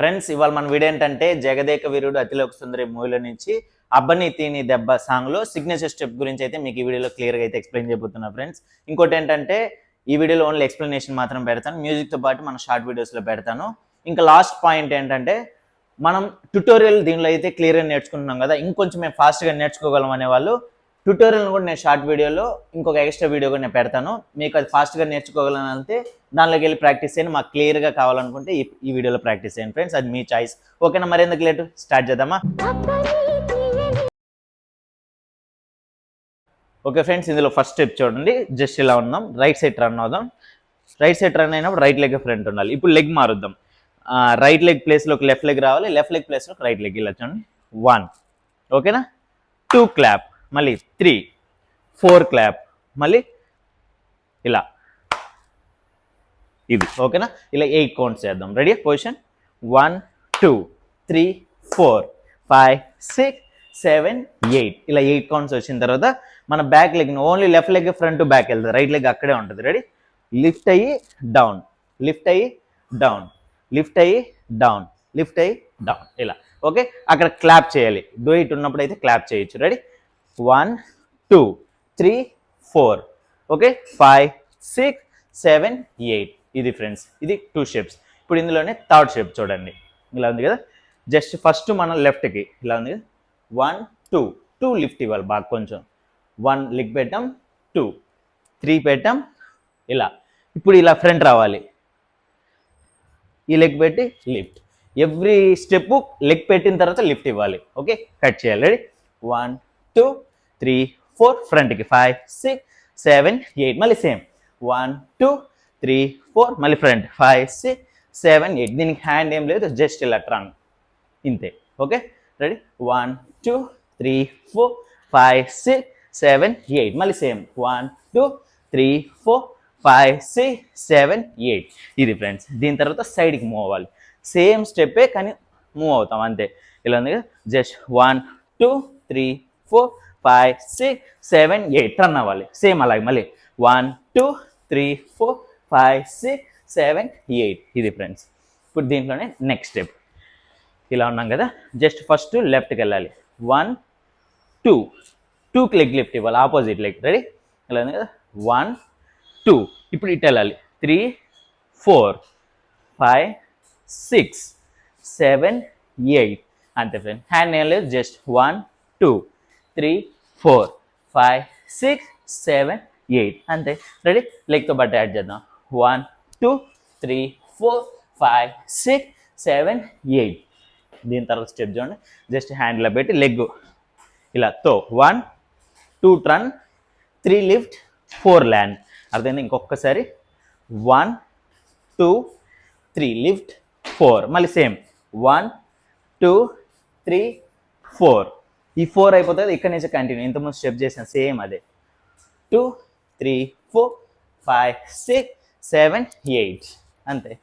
Friends ఇవాళ మన video ఏంటంటే జగదేక వీరుడు అతిలోక సుందరి మూవీలో నుంచి అబ్బని తీని దెబ్బ సాంగ్లో సిగ్నేచర్ స్టెప్ గురించి అయితే మీకు ఈ వీడియోలో క్లియర్గా అయితే ఎక్స్ప్లెయిన్ చేయబోతున్నా ఫ్రెండ్స్. ఇంకోటి ఏంటంటే ఈ వీడియోలో ఓన్లీ ఎక్స్ప్లెనేషన్ మాత్రం పెడతాను. మ్యూజిక్తో పాటు మన షార్ట్ వీడియోస్లో పెడతాను. ఇంకా లాస్ట్ పాయింట్ ఏంటంటే మనం ట్యుటోరియల్ దీనిలో అయితే క్లియర్గా నేర్చుకుంటున్నాం కదా ఇంకొంచెం మేము ఫాస్ట్గా నేర్చుకోగలం అనే వాళ్ళు ట్యూటోరియల్ కూడా నేను షార్ట్ వీడియోలో ఇంకొక ఎక్స్ట్రా వీడియో కూడా నేను పెడతాను. మీకు అది ఫాస్ట్గా నేర్చుకోగలను అంటే దానిలోకి వెళ్ళి ప్రాక్టీస్ చేయండి. మాకు క్లియర్గా కావాలనుకుంటే ఈ ఈ వీడియోలో ప్రాక్టీస్ చేయండి ఫ్రెండ్స్ అది మీ చాయిస్ ఓకేనా మరెందుకు లేటు స్టార్ట్ చేద్దామా? ఓకే ఫ్రెండ్స్ ఇందులో ఫస్ట్ స్టెప్ చూడండి. జస్ట్ ఇలా ఉన్నాం రైట్ సైడ్ రన్ అవుదాం. రైట్ సైడ్ రన్ అయినప్పుడు రైట్ లెగ్ ఫ్రంట్ ఉండాలి. ఇప్పుడు లెగ్ మారుద్దాం. రైట్ లెగ్ ప్లేస్లో ఒక లెఫ్ట్ లెగ్ రావాలి. లెఫ్ట్ లెగ్ ప్లేస్లో ఒక రైట్ లెగ్ ఇలా చూడండి. వన్ ఓకేనా టూ క్లాప్ మళ్ళీ త్రీ ఫోర్ క్లాప్ మళ్ళీ ఇలా. ఇది ఓకేనా? ఇలా ఎయిట్ కౌంట్స్ చేద్దాం. Ready position one two three four five six seven eight ఇలా ఎయిట్ కౌంట్స్ వచ్చిన తర్వాత మన back leg only left leg front back వెళ్తుంది. రైట్ లెగ్ అక్కడే ఉంటుంది. రెడీ లిఫ్ట్ అయ్యి డౌన్ లిఫ్ట్ అయ్యి డౌన్ లిఫ్ట్ అయ్యి డౌన్ లిఫ్ట్ అయ్యి డౌన్ ఇలా. ఓకే అక్కడ క్లాప్ చేయాలి. డూ ఇట్ ఉన్నప్పుడు అయితే క్లాప్ చేయొచ్చు. Ready one two three four. Okay? Five six seven eight. ఇది ఫ్రెండ్స్ ఇది టూ షేప్స్. ఇప్పుడు ఇందులోనే థర్డ్ షేప్ చూడండి. ఇలా ఉంది కదా? జస్ట్ ఫస్ట్ మనం లెఫ్ట్కి. ఇలా ఉంది కదా? One two. టూ లిఫ్ట్ ఇవ్వాలి బాగా కొంచెం. వన్ లెగ్ పెట్టాం టూ. త్రీ పెట్టాం ఇలా. ఇప్పుడు ఇలా ఫ్రంట్ రావాలి. ఈ లెగ్ పెట్టి లిఫ్ట్. ఎవ్రీ స్టెప్ లెగ్ పెట్టిన తర్వాత లిఫ్ట్ ఇవ్వాలి. ఓకే? కట్ చేయాలి. Ready? One two three four ఫ్రంట్కి ఫైవ్ సిక్స్ సెవెన్ ఎయిట్ మళ్ళీ same one two three four మళ్ళీ front five six seven eight దీనికి హ్యాండ్ ఏం లేదు జస్ట్ ఇలా ట్రన్ ఇంతే. Okay ready one two three four five six seven eight మళ్ళీ same one two three four five six seven eight ఇది friends దీని తర్వాత సైడ్కి మూవ్ అవ్వాలి. సేమ్ స్టెప్పే కానీ మూవ్ అవుతాం అంతే. ఇలా ఉంది కదా? Just one two three four five six seven eight run అవ్వాలి. సేమ్ అలాగే మళ్ళీ. One two three four five six seven eight ఇది ఫ్రెండ్స్ ఇప్పుడు దీంట్లోనే నెక్స్ట్ స్టెప్ ఇలా ఉన్నాం కదా. జస్ట్ ఫస్ట్ లెఫ్ట్కి వెళ్ళాలి. One two two click lift ఇవ్వాలి. ఆపోజిట్ లెగ్ రెడీ ఇలా ఉంది కదా. వన్ టూ ఇప్పుడు ఇటు వెళ్ళాలి. Three four five six seven eight అంతే ఫ్రెండ్ హ్యాండ్ ఏం లేదు just one two three four five six seven eight అంతే. రెడీ లెగ్తో బట్టి యాడ్ చేద్దాం. One two three four five six seven eight దీని తర్వాత స్టెప్ చూడండి. జస్ట్ హ్యాండ్లో పెట్టి లెగ్ ఇలా తో. One two turn three lift four land అర్థమైంది? ఇంకొకసారి one two three lift four మళ్ళీ same one two three four ఈ ఫోర్ అయిపోతుంది ఇక్కడ నుంచి కంటిన్యూ ఇంతకుముందు స్టెప్ చేసిన సేమ్ అదే. Two three four five six seven eight అంతే.